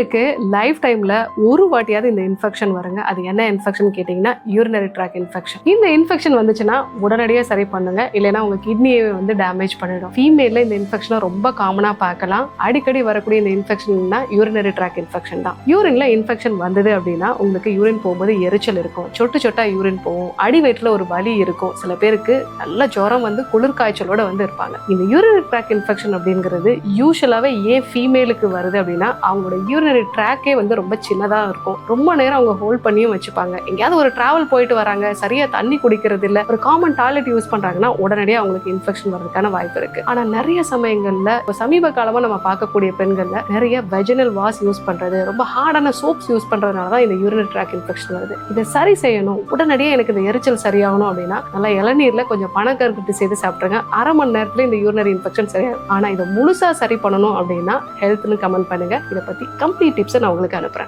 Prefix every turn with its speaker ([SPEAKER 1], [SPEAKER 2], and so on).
[SPEAKER 1] பெண்களுக்கு லைஃப் டைமில் ஒரு வாட்டியாவது இந்த இன்ஃபெக்ஷன் வருங்க. அது என்ன இன்ஃபெக்ஷன் கேட்டிங்கன்னா யூரினரி ட்ராக் இன்ஃபெக்ஷன் இந்த இன்ஃபெக்ஷன் வந்துச்சுன்னா உடனடியாக சரி பண்ணுங்க. இல்லைன்னா உங்கள் கிட்னியை வந்து டேமேஜ் பண்ணிடும். ஃபீமேலில் இந்த இன்ஃபெக்ஷனை ரொம்ப காமனாக பார்க்கலாம். அடிக்கடி வரக்கூடிய இந்த இன்ஃபெக்ஷன்னா யூரினரி ட்ராக் இன்ஃபெக்ஷன் தான். யூரின்ல இன்ஃபெக்ஷன் வந்தது அப்படின்னா உங்களுக்கு யூரின் போகும்போது எரிச்சல் இருக்கும். சொட்டு சொட்டா யூரின் போகும். அடி வயிற்றில் ஒரு வலி இருக்கும். சில பேருக்கு நல்ல ஜுரம் வந்து குளிர் காய்ச்சலோட வந்து இருப்பாங்க. இந்த யூரினரி ட்ராக் இன்ஃபெக்ஷன் அப்படிங்கிறது யூஸ்வலாகவே ஏன் ஃபீமேலுக்கு வருது அப்படின்னா அவங்களோட யூரின் யூரினரி ட்ராக்கே வந்து ரொம்ப சின்னதாக இருக்கும். ரொம்ப நேரம் அவங்க ஹோல்ட் பண்ணியும் வச்சுப்பாங்க. எங்கேயாவது ஒரு ட்ராவல் போயிட்டு வராங்க சரியாக தண்ணி குடிக்கிறது இல்லை ஒரு காமன் டாய்லெட் யூஸ் பண்ணுறாங்கன்னா உடனடியாக அவங்களுக்கு இன்ஃபெக்ஷன் வர்றதுக்கான வாய்ப்பு இருக்குது ஆனால் நிறைய சமயங்களில் இப்போ சமீப காலமாக நம்ம பார்க்கக்கூடிய பெண்களில் நிறைய வெஜினல் வாஷ் யூஸ் பண்ணுறது ரொம்ப ஹார்டான சோப்ஸ் யூஸ் பண்ணுறதுனால தான் இந்த யூரினரி ட்ராக் இன்ஃபெக்ஷன் வருது. இதை சரி செய்யணும். உடனடியாக எனக்கு இந்த எரிச்சல் சரியாகணும் அப்படின்னா நல்லா இளநீரில் கொஞ்சம் பணக்கருக்கட்டு செய்து சாப்பிட்ருங்க அரை மணி நேரத்தில் இந்த யூரினரி இன்ஃபெக்ஷன் சரியாகும். ஆனால் இதை முழுசாக சரி பண்ணணும் அப்படின்னா ஹெல்த்னு கமெண்ட் பண்ணுங்கள் இதை பற்றி கம் கம்ப்ளீட் டிப்ஸை நான் உங்களுக்கு அனுப்புறேன்.